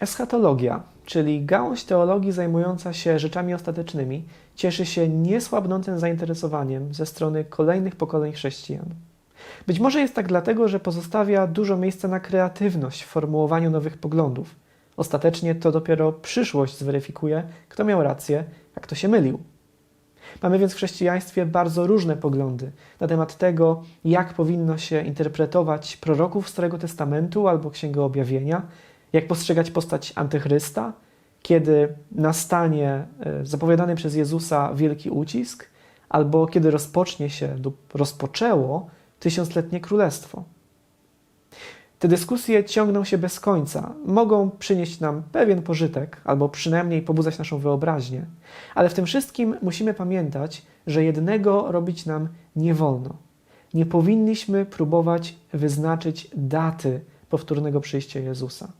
Eschatologia, czyli gałąź teologii zajmująca się rzeczami ostatecznymi, cieszy się niesłabnącym zainteresowaniem ze strony kolejnych pokoleń chrześcijan. Być może jest tak dlatego, że pozostawia dużo miejsca na kreatywność w formułowaniu nowych poglądów. Ostatecznie to dopiero przyszłość zweryfikuje, kto miał rację, a kto się mylił. Mamy więc w chrześcijaństwie bardzo różne poglądy na temat tego, jak powinno się interpretować proroków Starego Testamentu albo Księgę Objawienia, jak postrzegać postać antychrysta, kiedy nastanie e, zapowiadany przez Jezusa wielki ucisk, albo kiedy rozpocznie się lub rozpoczęło tysiącletnie królestwo. Te dyskusje ciągną się bez końca, mogą przynieść nam pewien pożytek, albo przynajmniej pobudzać naszą wyobraźnię, ale w tym wszystkim musimy pamiętać, że jednego robić nam nie wolno. Nie powinniśmy próbować wyznaczyć daty powtórnego przyjścia Jezusa.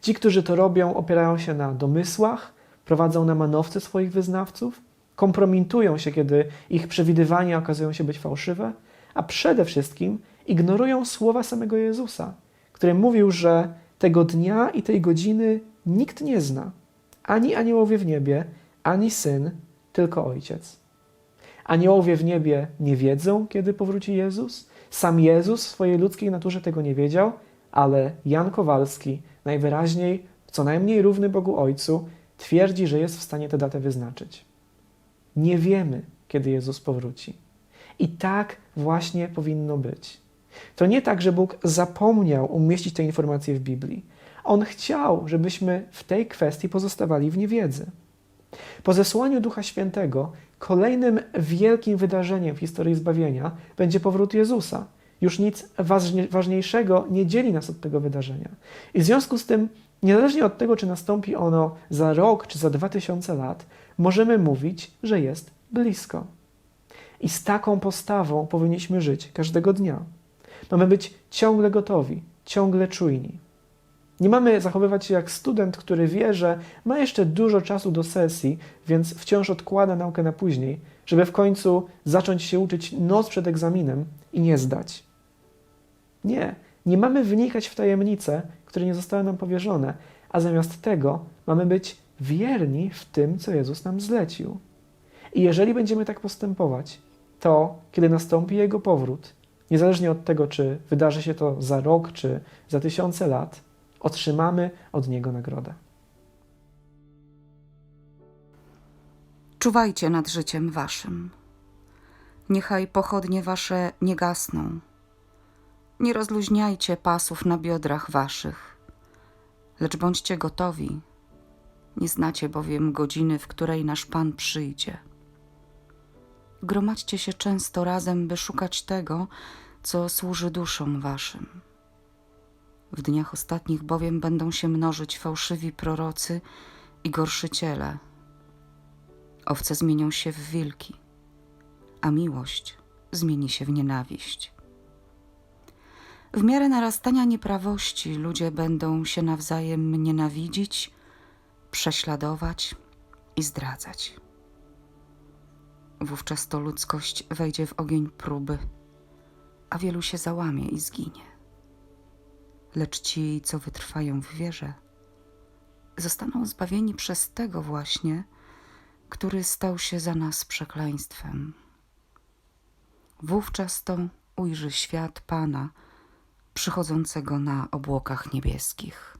Ci, którzy to robią, opierają się na domysłach, prowadzą na manowce swoich wyznawców, kompromitują się, kiedy ich przewidywania okazują się być fałszywe, a przede wszystkim ignorują słowa samego Jezusa, który mówił, że tego dnia i tej godziny nikt nie zna, ani aniołowie w niebie, ani syn, tylko ojciec. Aniołowie w niebie nie wiedzą, kiedy powróci Jezus. Sam Jezus w swojej ludzkiej naturze tego nie wiedział, ale Jan Kowalski, najwyraźniej co najmniej równy Bogu Ojcu, twierdzi, że jest w stanie tę datę wyznaczyć. Nie wiemy, kiedy Jezus powróci. I tak właśnie powinno być. To nie tak, że Bóg zapomniał umieścić te informacje w Biblii. On chciał, żebyśmy w tej kwestii pozostawali w niewiedzy. Po zesłaniu Ducha Świętego kolejnym wielkim wydarzeniem w historii zbawienia będzie powrót Jezusa. Już nic ważniejszego nie dzieli nas od tego wydarzenia. I w związku z tym, niezależnie od tego, czy nastąpi ono za rok czy za dwa tysiące lat, możemy mówić, że jest blisko. I z taką postawą powinniśmy żyć każdego dnia. Mamy być ciągle gotowi, ciągle czujni. Nie mamy zachowywać się jak student, który wie, że ma jeszcze dużo czasu do sesji, więc wciąż odkłada naukę na później, żeby w końcu zacząć się uczyć noc przed egzaminem i nie zdać. Nie, nie mamy wnikać w tajemnice, które nie zostały nam powierzone, a zamiast tego mamy być wierni w tym, co Jezus nam zlecił. I jeżeli będziemy tak postępować, to kiedy nastąpi Jego powrót, niezależnie od tego, czy wydarzy się to za rok, czy za tysiące lat, otrzymamy od Niego nagrodę. Czuwajcie nad życiem waszym. Niechaj pochodnie wasze nie gasną. Nie rozluźniajcie pasów na biodrach waszych, lecz bądźcie gotowi. Nie znacie bowiem godziny, w której nasz Pan przyjdzie. Gromadźcie się często razem, by szukać tego, co służy duszom waszym. W dniach ostatnich bowiem będą się mnożyć fałszywi prorocy i gorszyciele. Owce zmienią się w wilki, a miłość zmieni się w nienawiść. W miarę narastania nieprawości ludzie będą się nawzajem nienawidzić, prześladować i zdradzać. Wówczas to ludzkość wejdzie w ogień próby, a wielu się załamie i zginie. Lecz ci, co wytrwają w wierze, zostaną zbawieni przez tego właśnie, który stał się za nas przekleństwem. Wówczas to ujrzy świat Pana przychodzącego na obłokach niebieskich.